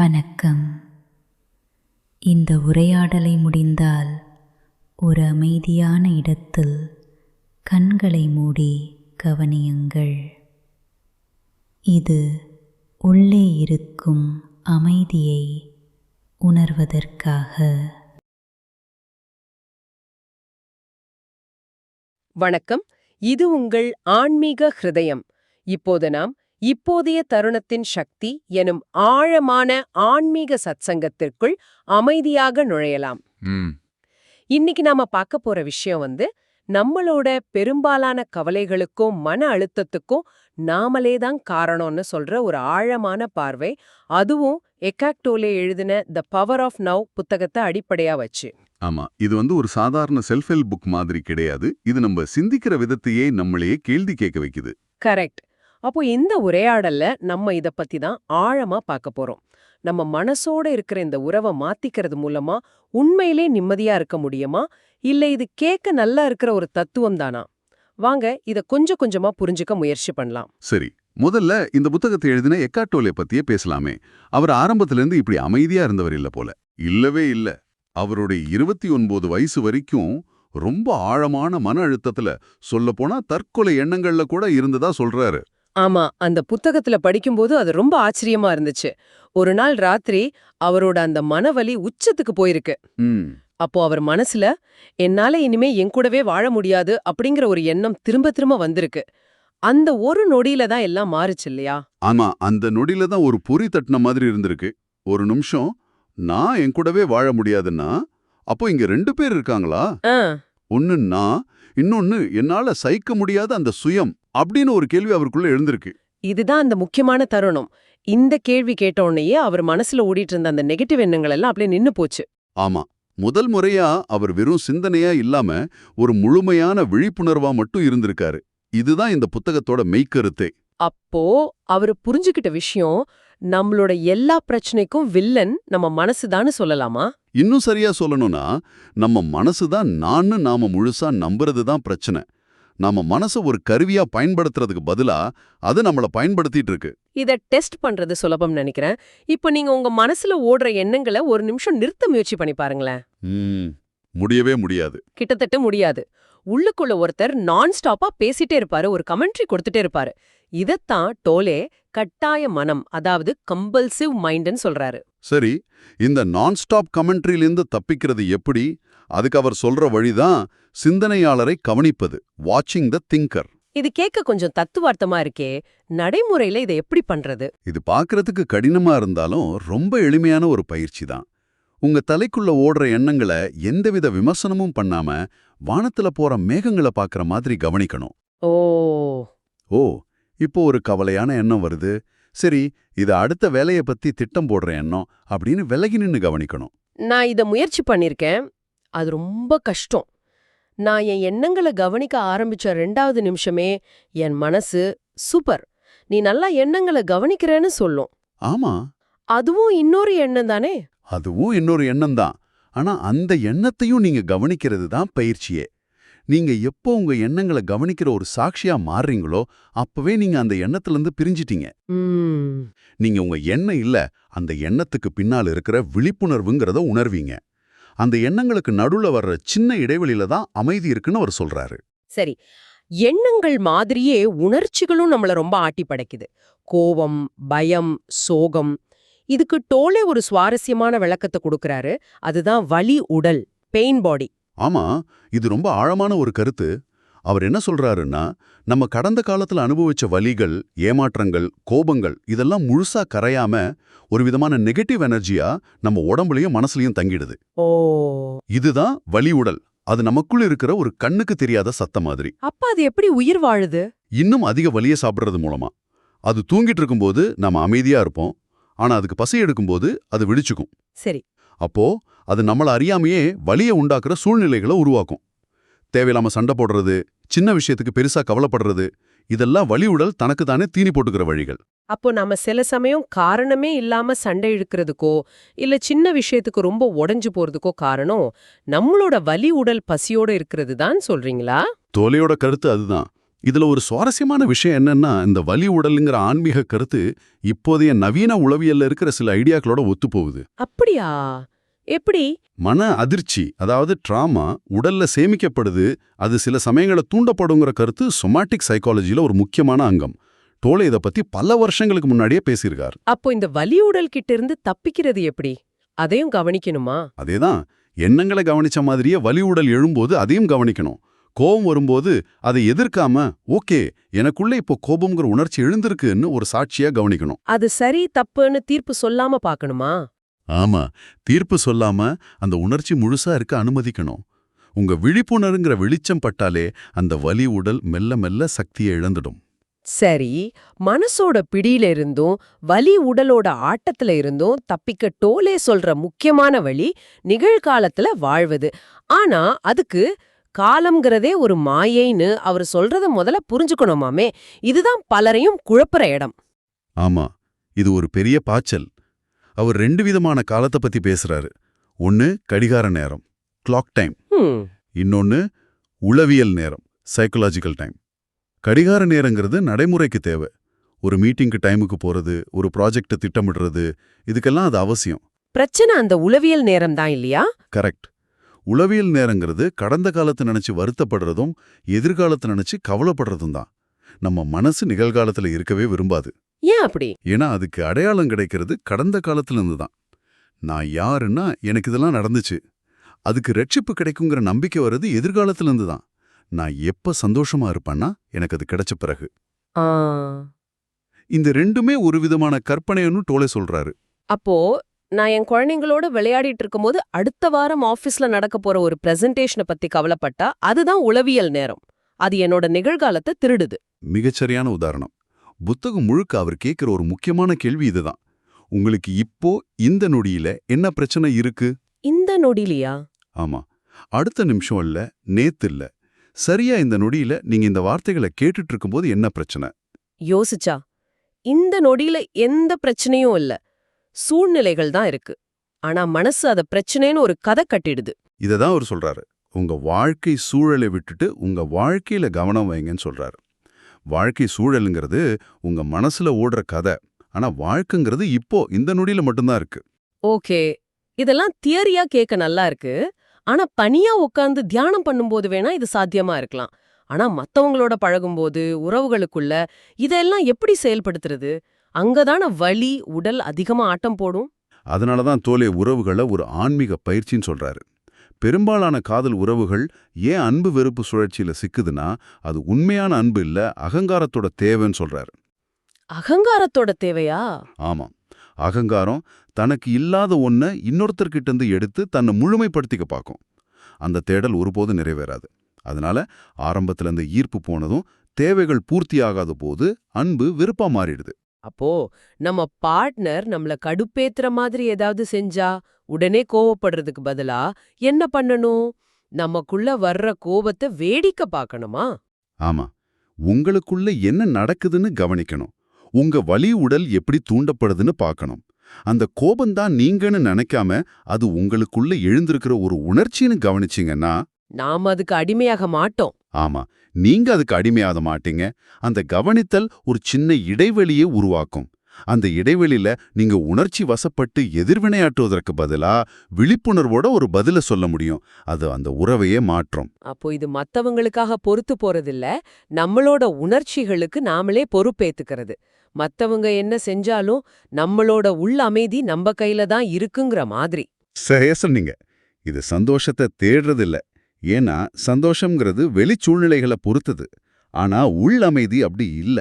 வணக்கம். இந்த உரையாடலை முடிந்தால் ஒரு அமைதியான இடத்தில் கண்களை மூடி கவனியுங்கள். இது உள்ளே இருக்கும் அமைதியை உணர்வதற்காக. வணக்கம். இது உங்கள் ஆன்மீக ஹிருதயம். இப்போது நாம் இப்போதைய தருணத்தின் சக்தி எனும் ஆழமான ஆன்மீக சத்சங்கத்திற்குள் அமைதியாக நுழையலாம். இன்னைக்கு நாம பார்க்க போற விஷயம் வந்து நம்மளோட பெரும்பாலான கவலைகளுக்கும் மன அழுத்தத்துக்கும் நாமளே தான் காரணம்னு சொல்ற ஒரு ஆழமான பார்வை அதுவும் எக்காக்டோலே எழுதின த பவர் ஆஃப் நவ் புத்தகத்தை அடிப்படையா வச்சு. ஆமா இது வந்து ஒரு சாதாரண செல்ஃப் ஹெல்ப் புக் மாதிரி கிடையாது. இது நம்ம சிந்திக்கிற விதத்தையே நம்மளையே கேள்வி கேட்க வைக்குது. கரெக்ட். அப்போ இந்த உரையாடல்ல நம்ம இத பத்தி தான் ஆழமா பார்க்க போறோம். நம்ம மனசோட இருக்கிற இந்த உறவை மாத்திக்கிறது மூலமா உண்மையிலே நிம்மதியா இருக்க முடியுமா? இல்ல இது கேட்க நல்லா இருக்கிற ஒரு தத்துவம் தானா? வாங்க இத கொஞ்சம் கொஞ்சமா புரிஞ்சுக்க முயற்சி பண்ணலாம். சரி முதல்ல இந்த புத்தகத்தை எழுதின எக்காட்டோலிய பத்தியே பேசலாமே. அவர் ஆரம்பத்துல இருந்து இப்படி அமைதியா இருந்தவர் இல்ல போல. இல்லவே இல்ல. அவருடைய இருபத்தி ஒன்பது வயசு வரைக்கும் ரொம்ப ஆழமான மன அழுத்தத்துல சொல்லப்போனா தற்கொலை எண்ணங்கள்ல கூட இருந்ததா சொல்றாரு. ஆமா அந்த புத்தகத்துல படிக்கும்போது அது ரொம்ப ஆச்சரியமா இருந்துச்சு. ஒரு நாள் ராத்திரி அவரோட அந்த மனவலி உச்சத்துக்கு போயிருக்கு. அப்போ அவர் மனசுல என்னால இனிமே என் கூடவே வாழ முடியாது அப்படிங்கிற ஒரு எண்ணம் திரும்ப திரும்ப வந்திருக்கு. அந்த ஒரு நொடியில தான் எல்லாம் மாறுச்சு இல்லையா? ஆமா அந்த நொடியில தான் ஒரு பொறி தட்டின மாதிரி இருந்திருக்கு. ஒரு நிமிஷம் நான் என் கூடவே வாழ முடியாதுன்னா அப்போ இங்க ரெண்டு பேர் இருக்காங்களா? ஒன்னு நான் இன்னொன்னு என்னால சகிக்க முடியாத அந்த சுயம். அப்படின்னு ஒரு கேள்வி அவருக்குள்ள எழுந்திருக்கு. இதுதான் அந்த முக்கியமான தருணம். இந்த கேள்வி கேட்ட உடனேயே அவர் மனசுல ஓடிட்டு இருந்த அந்த நெகட்டிவ் எண்ணங்கள் எல்லாம் அப்படியே நின்னு போச்சு. ஆமா. முதல் முறையா அவர் வெறும் சிந்தனையா இல்லாம ஒரு முழுமையான விழிப்புணர்வா மட்டும் இருந்திருக்காரு. இதுதான் இந்த புத்தகத்தோட மெய்க்கருத்தே அப்போ அவரு புரிஞ்சுக்கிட்ட விஷயம் நம்மளோட எல்லா பிரச்சனைக்கும் வில்லன் நம்ம மனசுதான்னு சொல்லலாமா? இன்னும் சரியா சொல்லணும்னா நம்ம மனசு தான் நான்னு நாம முழுசா நம்புறது தான் பிரச்சனை. நாம மனசை ஒரு கருவியா பயன்படுத்துறதுக்கு பதிலா அது நம்மள பயன்படுத்திட்டு இருக்கு. இத டெஸ்ட் பண்றது சுலபம் நினைக்கிறேன். இப்போ நீங்க உங்க மனசுல ஓடுற எண்ணங்களை ஒரு நிமிஷம் நிறுத்த முயற்சி பண்ணி பாருங்களேன். முடியவே முடியாது. கிட்டத்தட்ட முடியாது. உள்ளுக்குள்ள ஒருத்தர் நான் ஸ்டாப்பா பேசிட்டே இருப்பாரு ஒரு கமெண்ட்ரி கொடுத்துட்டே இருப்பாரு. இதத்தான் டோலே கட்டாய மனம் அதாவது கம்பல்சிவ் மைண்ட்னு சொல்றாரு. சரி இந்த நான் ஸ்டாப் கமெண்ட்ரியிலிருந்து தப்பிக்கிறது எப்படி? அதுக்கு அவர் சொல்ற வழிதான் சிந்தனையாளரை கவனிப்பது வாட்சிங் த திங்கர் இது கேட்க கொஞ்சம் தத்துவார்த்தமா இருக்கே நடைமுறையில இதை எப்படி பண்றது? இது பார்க்கறதுக்கு கடினமா இருந்தாலும் ரொம்ப எளிமையான ஒரு பயிற்சி தான். உங்க தலைக்குள்ள ஓடுற எண்ணங்களை எந்தவித விமர்சனமும் பண்ணாம வானத்துல போற மேகங்களை பார்க்கற மாதிரி கவனிக்கணும். ஓ. ஓ இப்போ ஒரு கவலையான எண்ணம் வருது. சரி இது அடுத்த வேலைய பத்தி திட்டம் போடுற எண்ணம் அப்படின்னு விலகி நின்னு கவனிக்கணும். நான் இத முயற்சி பண்ணிருக்கேன். அது ரொம்ப கஷ்டம். நான் என் எண்ணங்களை கவனிக்க ஆரம்பிச்ச ரெண்டாவது நிமிஷமே என் மனசு சூப்பர் நீ நல்லா எண்ணங்களை கவனிக்கிறேன்னு சொல்லும். ஆமா. அதுவும் இன்னொரு எண்ணம் தானே? அதுவும் இன்னொரு எண்ணம் தான். ஆனா அந்த எண்ணத்தையும் நீங்க கவனிக்கிறது தான் பயிற்சியே. நீங்க எப்போ உங்க எண்ணங்களை கவனிக்கிற ஒரு சாட்சியா மாறுறீங்களோ அப்பவே நீங்க அந்த எண்ணத்துல இருந்து பிரிஞ்சிட்டீங்க நீங்க உங்க எண்ணம் இல்ல அந்த எண்ணத்துக்கு பின்னால் இருக்கிற விழிப்புணர்வுங்கிறத உணர்வீங்க. அந்த எண்ணங்களுக்கு நடுவுல வர்ற சின்ன இடைவெளியில தான் அமைதி இருக்குன்னு அவர் சொல்றாரு. சரி எண்ணங்கள் மாதிரியே உணர்ச்சிகளும் நம்மள ரொம்ப ஆட்டி படைக்குது. கோவம் பயம் சோகம். இதுக்கு டோலே ஒரு சுவாரஸ்யமான விளக்கத்தை கொடுக்கறாரு. அதுதான் வலி உடல் பெயின் பாடி ஆமா இது ரொம்ப ஆழமான ஒரு கருத்து. அவர் என்ன சொல்றாருன்னா நம்ம கடந்த காலத்துல அனுபவிச்ச வலிகள் ஏமாற்றங்கள் கோபங்கள் இதெல்லாம் முழுசா கரையாம ஒரு விதமான நெகட்டிவ் எனர்ஜியா நம்ம உடம்புலயும் மனசுலயும் தங்கிடுது. இதுதான் வலி உடல். அது நமக்குள்ள இருக்கிற ஒரு கண்ணுக்கு தெரியாத சத்தம் மாதிரி. அப்ப அது எப்படி உயிர் வாழுது? இன்னும் அதிக வலிய சாப்பிடுறது மூலமா. அது தூங்கிட்டு இருக்கும்போது நம்ம அமைதியா இருப்போம். ஆனா அதுக்கு பசி எடுக்கும்போது அது விழிச்சுக்கும். சரி. அப்போ அது நம்மள அறியாமையே வலிய உண்டாக்குற சூழ்நிலைகளை உருவாக்கும். தேவையில்லாம சண்டை போடுறது சின்ன விஷயத்துக்கு பெருசா கவலைப்படுறது இதெல்லாம் வலி உடல் தனக்கு தானே தீனி போட்டுக்கிற வழிகள். அப்போ நம்ம சில சமயம் காரணமே இல்லாம சண்டை இழுக்கிறதுக்கோ இல்ல சின்ன விஷயத்துக்கு ரொம்ப உடைஞ்சு போறதுக்கோ காரணம் நம்மளோட வலி உடல் பசியோட இருக்கிறது தான் சொல்றீங்களா? தோலையோட கருத்து அதுதான். இதுல ஒரு சுவாரஸ்யமான விஷயம் என்னன்னா இந்த வலி உடலுங்கிற ஆன்மீக கருத்து இப்போதைய நவீன உளவியல்ல இருக்கிற சில ஐடியாக்களோட ஒத்துப்போகுது. அப்படியா? எப்படி? மன அதிர்ச்சி அதாவது ட்ராமா உடல்ல சேமிக்கப்படுது அது சில சமயங்கள தூண்டப்படுங்கிற கருத்து சொமாட்டிக் சைக்காலஜில ஒரு முக்கியமான அங்கம். டோலே இதை பத்தி பல வருஷங்களுக்கு முன்னாடியே பேசியிருக்கார். அப்போ இந்த வலி உடல் கிட்ட இருந்து தப்பிக்கிறது எப்படி? அதையும் கவனிக்கணுமா? அதேதான் எண்ணங்களை கவனிச்ச மாதிரியே வலி உடல் எழும்போது அதையும் கவனிக்கணும். கோபம் வரும்போது அதை எதிர்க்காம ஓகே எனக்குள்ள இப்போ கோபம்ங்கிற உணர்ச்சி எழுந்திருக்குன்னு ஒரு சாட்சியா கவனிக்கணும். அது சரி தப்புன்னு தீர்ப்பு சொல்லாம பார்க்கணுமா? ஆமா தீர்ப்பு சொல்லாம அந்த உணர்ச்சி முழுசா இருக்க அனுமதிக்கணும். உங்க விழிப்புணர்ங்கிற வெளிச்சம் பட்டாலே அந்த வலி உடல் மெல்ல மெல்ல சக்தியை இழந்துடும். சரி மனசோட பிடியில இருந்தும் வலி உடலோட ஆட்டத்துல இருந்தும் தப்பிக்க டோலே சொல்ற முக்கியமான வழி நிகழ்காலத்துல வாழ்வது. ஆனா அதுக்கு காலம்ங்கிறதே ஒரு மாயைன்னு அவர் சொல்றத முதல்ல புரிஞ்சுக்கணுமாமே. இதுதான் பலரையும் குழப்புற இடம். ஆமா இது ஒரு பெரிய பாய்ச்சல். அவர் ரெண்டு விதமான காலத்தை பத்தி பேசுறாரு. ஒன்னு கடிகார நேரம் கிளாக் டைம் இன்னொன்னு உளவியல் நேரம் சைக்கலாஜிக்கல் டைம் கடிகார நேரங்கிறது நடைமுறைக்கு தேவை. ஒரு மீட்டிங்க்கு டைமுக்கு போறது ஒரு ப்ராஜெக்ட்டை திட்டமிடுறது இதுக்கெல்லாம் அது அவசியம். பிரச்சனை அந்த உளவியல் நேரம் தான் இல்லையா? கரெக்ட் உளவியல் நேரங்கிறது கடந்த காலத்தை நினைச்சு வருத்தப்படுறதும் எதிர்காலத்தை நினைச்சு கவலைப்படுறதும் தான். நம்ம மனசு நிகழ்காலத்துல இருக்கவே விரும்பாது. ஏன் அப்படி? ஏன்னா அதுக்கு அடையாளம் கிடைக்கிறது கடந்த காலத்துல இருந்து தான் நான் யாருன்னா எனக்கு இதெல்லாம் நடந்துச்சு. அதுக்கு ரட்சிப்பு கிடைக்குங்கிற நம்பிக்கை வர்றது எதிர்காலத்துல இருந்து தான் நான் எப்ப சந்தோஷமா இருப்பேன்னா எனக்கு அது கிடைச்ச பிறகு. இந்த ரெண்டுமே ஒரு விதமான கற்பனைன்னு டோலே சொல்றாரு. அப்போ நான் என் குழந்தைங்களோட விளையாடிட்டு இருக்கும்போது அடுத்த வாரம் ஆபீஸ்ல நடக்க போற ஒரு பிரசன்டேஷனை பத்தி கவலைப்பட்டா அதுதான் உளவியல் நேரம். அது என்னோட நிகழ்காலத்தை திருடுது. மிகச்சரியான உதாரணம். புத்தகம் முழுக்க அவர் கேட்கிற ஒரு முக்கியமான கேள்வி இதுதான். உங்களுக்கு இப்போ இந்த நொடியில என்ன பிரச்சனை இருக்கு? இந்த நொடிலியா? ஆமா. அடுத்த நிமிஷம் இல்ல நேத்து இல்ல. சரியா இந்த நொடியில நீங்க இந்த வார்த்தைகளை கேட்டுட்டு இருக்கும்போது என்ன பிரச்சனை? யோசிச்சா இந்த நொடியில எந்த பிரச்சனையும் இல்ல. சூழ்நிலைகள் தான் இருக்கு. ஆனா மனசு அத பிரச்சனைன்னு ஒரு கதை கட்டிடுது. இததான் அவர் சொல்றாரு. உங்க வாழ்க்கை சூழலை விட்டுட்டு உங்க வாழ்க்கையில கவனம் வைங்கன்னு சொல்றாரு. வாழ்க்கை சூழலுங்கிறது உங்க மனசுல ஓடுற கதை. ஆனா வாழ்க்கைங்கிறது இப்போ இந்த நொடியில மட்டும்தான் இருக்கு. ஓகே. இதெல்லாம் தியரியா கேட்க நல்லா இருக்கு. ஆனா பனியா உட்கார்ந்து தியானம் பண்ணும்போது வேணா இது சாத்தியமா இருக்கலாம். ஆனா மத்தவங்களோட பழகும்போது உறவுகளுக்குள்ள இதெல்லாம் எப்படி செயல்படுத்துறது? அங்கதான வலி உடல் அதிகமா ஆட்டம் போடும்? அதனால தான் தோலே உறவுகளை ஒரு ஆன்மீக பயிற்சின்னு சொல்றாரு. பெரும்பாலான காதல் உறவுகள் ஏன் அன்பு வெறுப்பு சுழற்சியில சிக்குதுன்னா அது உண்மையான அன்பு இல்ல அகங்காரத்தோட தேவைன்னு சொல்றாரு. அகங்காரத்தோட தேவையா? ஆமாம் அகங்காரம் தனக்கு இல்லாத ஒன்ன இன்னொருத்தர்கிட்ட இருந்து எடுத்து தன்னை முழுமைப்படுத்திக்க பார்க்கும் அந்த தேடல் ஒருபோதும் நிறைவேறாது. அதனால ஆரம்பத்துல இந்த ஈர்ப்பு போனதும் தேவைகள் பூர்த்தியாகாத போது அன்பு வெறுப்பா மாறிடுது. அப்போ நம்ம பார்ட்னர் நம்மள கடுப்பேத்துற மாதிரி ஏதாவது செஞ்சா உடனே கோவப்படுறதுக்கு பதிலா என்ன பண்ணணும்? நமக்குள்ள வர்ற கோபத்தை வேடிக்கை பார்க்கணுமா? ஆமா. உங்களுக்குள்ள என்ன நடக்குதுன்னு கவனிக்கணும். உங்க வலி உடல் எப்படி தூண்டப்படுதுன்னு பார்க்கணும். அந்த கோபம்தான் நீங்கன்னு நினைக்காம அது உங்களுக்குள்ள எழுந்திருக்கிற ஒரு உணர்ச்சின்னு கவனிச்சீங்கன்னா நாம அதுக்கு அடிமையாக மாட்டோம். ஆமா நீங்க அதுக்கு அடிமையாக மாட்டீங்க. அந்த கவனித்தல் ஒரு சின்ன இடைவெளியை உருவாக்கும். அந்த இடைவெளியில நீங்க உணர்ச்சி வசப்பட்டு எதிர்வினையாற்றுவதற்கு பதிலா விழிப்புணர்வோட ஒரு பதில சொல்ல முடியும். அது அந்த உறவையே மாற்றும். அப்போ இது மத்தவங்களுக்காக பொறுத்து போறதில்ல. நம்மளோட உணர்ச்சிகளுக்கு நாமளே பொறுப்பேத்துக்கிறது. மத்தவங்க என்ன செஞ்சாலும் நம்மளோட உள் அமைதி நம்ம கையில தான் இருக்குங்கிற மாதிரி. சரியா சொன்னீங்க. இது சந்தோஷத்தை தேடுறதில்ல. ஏன்னா சந்தோஷம்ங்கிறது வெளிச்சூழ்நிலைகளை பொறுத்தது. ஆனா உள் அமைதி அப்படி இல்ல.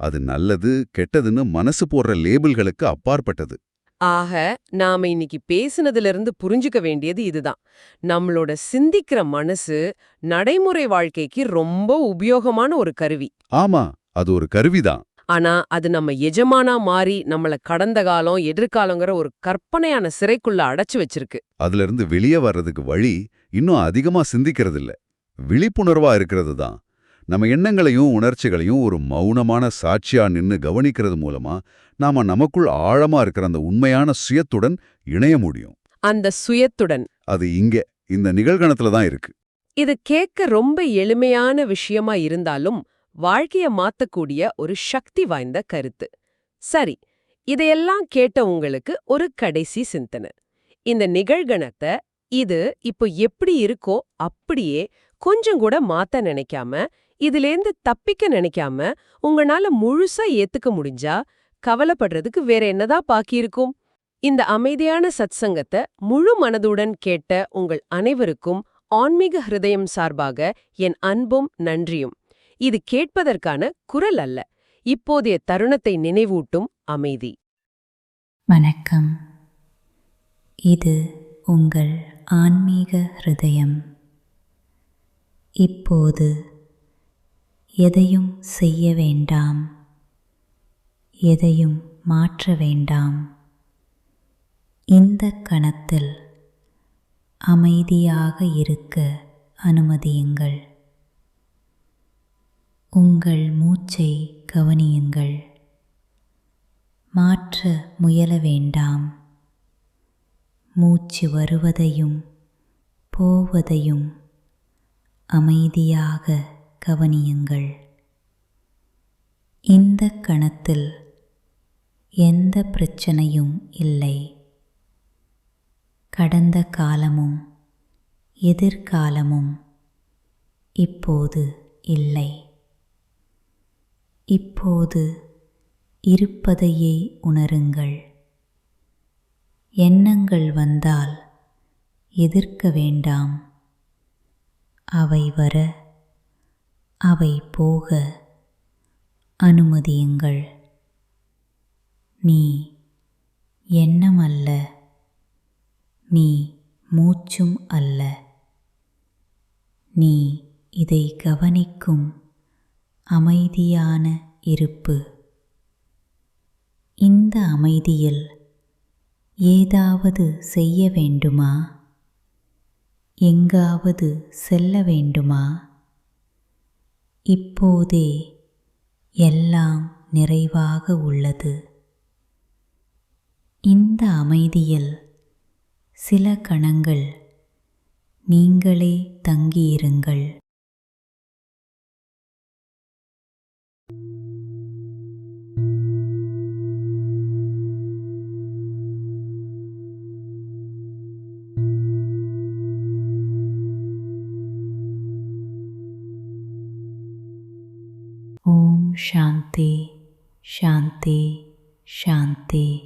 அது நல்லது கெட்டதுன்னு மனசு போடுற லேபிள்களுக்கு அப்பாற்பட்டது. ஆக நாம இன்னைக்கு பேசுனதுல இருந்து புரிஞ்சுக்க வேண்டியது இதுதான். நம்மளோட சிந்திக்கிற மனசு நடைமுறை வாழ்க்கைக்கு ரொம்ப உபயோகமான ஒரு கருவி. ஆமா அது ஒரு கருவிதான். ஆனா அது நம்ம எஜமானா மாறி நம்மள கடந்த காலம் எதிர்காலங்கிற ஒரு கற்பனையான சிறைக்குள்ள அடைச்சு வச்சிருக்கு. அதுல இருந்து வெளியே வர்றதுக்கு வழி இன்னும் அதிகமா சிந்திக்கிறதில்ல. விழிப்புணர்வா இருக்கிறது தான். நம்ம எண்ணங்களையும் உணர்ச்சிகளையும் ஒரு மௌனமான சாட்சியா நின்னு கவனிக்கிறது மூலமா நாம நமக்குள் ஆழமா இருக்கிற அந்த உண்மையான சுயத்துடன் இணைய முடியும். அந்த சுயத்துடன். அது இங்க இந்த நிகழ்கணத்துல தான் இருக்கு. இது கேட்க ரொம்ப எளிமையான விஷயமா இருந்தாலும் வாழ்க்கைய மாத்தக்கூடிய ஒரு சக்தி வாய்ந்த கருத்து. சரி இதையெல்லாம் கேட்ட உங்களுக்கு ஒரு கடைசி சிந்தனை. இந்த நிகழ்கணத்தை இது இப்போ எப்படி இருக்கோ அப்படியே கொஞ்சம் கூட மாத்த நினைக்காம இதிலேந்து தப்பிக்க நினைக்காம உங்களால முழுசா ஏத்துக்க முடிஞ்சா கவலைப்படுறதுக்கு வேற என்னதான் பாக்கி இருக்கும்? இந்த அமைதியான சத்சங்கத்தை முழு மனதுடன் கேட்ட உங்கள் அனைவருக்கும் ஆன்மீக ஹிருதயம் சார்பாக என் அன்பும் நன்றியும். இது கேட்பதற்கான குரல் அல்ல. இப்போதைய தருணத்தை நினைவூட்டும் அமைதி. வணக்கம். இது உங்கள் ஆன்மீக ஹிருதயம். இப்போது எதையும் செய்ய வேண்டாம். எதையும் மாற்ற வேண்டாம். இந்த கணத்தில் அமைதியாக இருக்க அனுமதியுங்கள். உங்கள் மூச்சை கவனியுங்கள். மாற்ற முயல வேண்டாம். மூச்சு வருவதையும் போவதையும் அமைதியாக கவனியுங்கள். இந்த கணத்தில் எந்த பிரச்சனையும் இல்லை. கடந்த காலமும் எதிர்காலமும் இப்போது இல்லை. இப்போது இருப்பதையே உணருங்கள். எண்ணங்கள் வந்தால் எதிர்க்க வேண்டாம். அவை வர அவை போக அனுமதியுங்கள். நீ எண்ணம் அல்ல நீ மூச்சும் அல்ல. நீ இதை கவனிக்கும் அமைதியான இருப்பு. இந்த அமைதியில் ஏதாவது செய்ய வேண்டுமா? எங்காவது செல்ல வேண்டுமா? இப்போதே எல்லாம் நிறைவாக உள்ளது. இந்த அமைதியில் சில கணங்கள் நீங்களே தங்கியிருங்கள்.